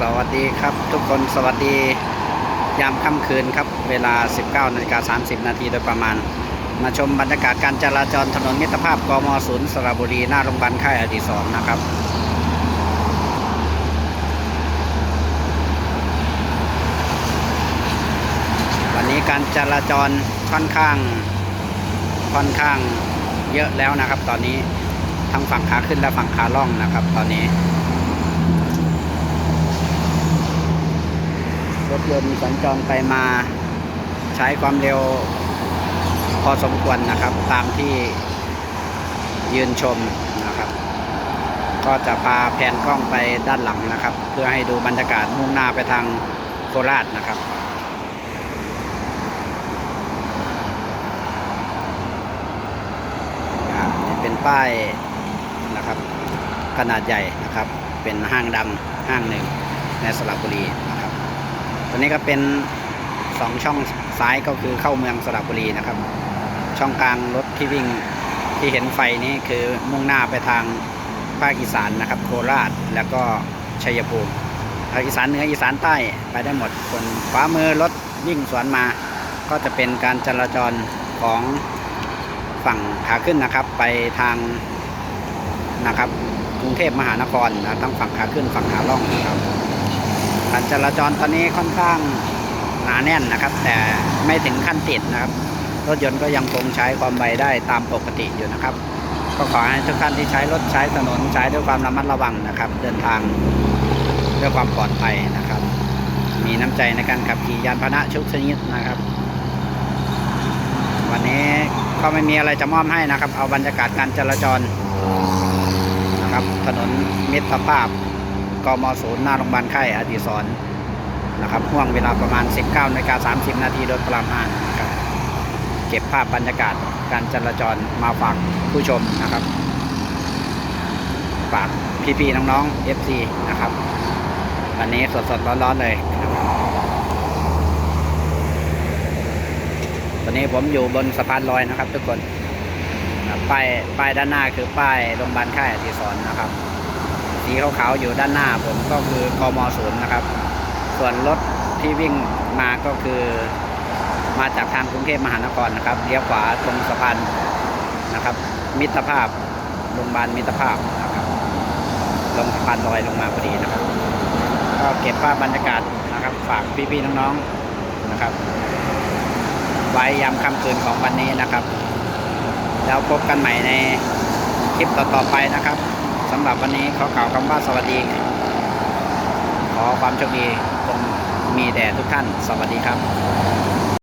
สวัสดีครับทุกคนสวัสดียามค่ำคืนครับ เวลา 19นาฬิกา30 นาทีโดยประมาณ มาชมบรรยากาศการจราจรถนนมิตรภาพกมศูนย์สระบุรี หน้าโรงพยาบาลค่ายอดีศรนะครับ วันนี้การจราจรค่อนข้างค่อนข้างเยอะแล้วนะครับ ตอนนี้ทั้งฝั่งขาขึ้นและฝั่งขาล่องนะครับ ตอนนี้ ถยนต์สัญจรไปมาใช้ความเร็วพอสมควรนะครับ ตามที่ยืนชมนะครับ ก็จะพาแผนกล้องไปด้านหลังนะครับ เพื่อให้ดูบรรยากาศมุ่งหน้าไปทางโคราชนะครับเป็นป้ายนะครับ ขนาดใหญ่นะครับ เป็นห้างดำห้างหนึ่งในสระบุรีนะครับ ตัวนี้ก็เป็นสองช่องซ้ายก็คือเข้าเมืองสระบุรีนะครับ ช่องกลางรถที่วิ่งที่เห็นไฟนี้คือมุ่งหน้าไปทางภาคอีสานนะครับ โคราชแล้วก็ชัยภูมิภาคอีสานเหนืออีสานใต้ไปได้หมดส่วนขวามือรถวิ่งสวนมา ก็จะเป็นการจราจรของฝั่งขาขึ้นนะครับ ไปทางนะครับกรุงเทพมหานครนะทั้งฝั่งขาขึ้นฝั่งขาล่องนะครับ การจราจรตอนนี้ค่อนข้างหนาแน่นนะครับ แต่ไม่ถึงขั้นติดนะครับ รถยนต์ก็ยังคงใช้ความไวได้ตามปกติอยู่นะครับ ก็ขอให้ทุกท่านที่ใช้รถใช้ถนนใช้ด้วยความระมัดระวังนะครับ เดินทางด้วยความปลอดภัยนะครับ มีน้ำใจในการขับขี่ยานพาหนะทุกชนิดนะครับ วันนี้ก็ไม่มีอะไรจะมอบให้นะครับ เอาบรรยากาศการจราจรนะครับ ถนนมิตรภาพ กมศูนย์หน้าโรงพยาบาลค่ายอดีศรนะครับห่วงเวลาประมาณ 19นาฬิกา30 นาทีโดยประมาณนะครับเก็บภาพบรรยากาศการจราจรมาฝากผู้ชมนะครับฝากพี่ๆน้องๆ FC นะครับวันนี้สดๆร้อนๆเลยตอนนี้ผมอยู่บนสะพานลอยนะครับ ทุกคนป้ายป้ายด้านหน้าคือป้ายโรงพยาบาลค่ายอดีศรนะครับ สีขาวๆอยู่ด้านหน้าผมก็คือกมศูนย์นะครับ ส่วนรถที่วิ่งมาก็คือ มาจากทางกรุงเทพมหานครนะครับเลี้ยวขวาตรงสะพานนะครับ มิตรภาพโรงพยาบาลมิตรภาพนะครับลงสะพานลอยลงมาพอดีนะครับ ก็เก็บภาพบรรยากาศนะครับ ฝากพี่ๆน้องๆนะครับ ไว้ยามค่ำคืนของวันนี้นะครับ แล้วพบกันใหม่ในคลิปต่อๆไปนะครับ สำหรับวันนี้ขอกล่าวคำว่าสวัสดี ขอความโชคดีคงมีแด่ทุกท่าน สวัสดีครับ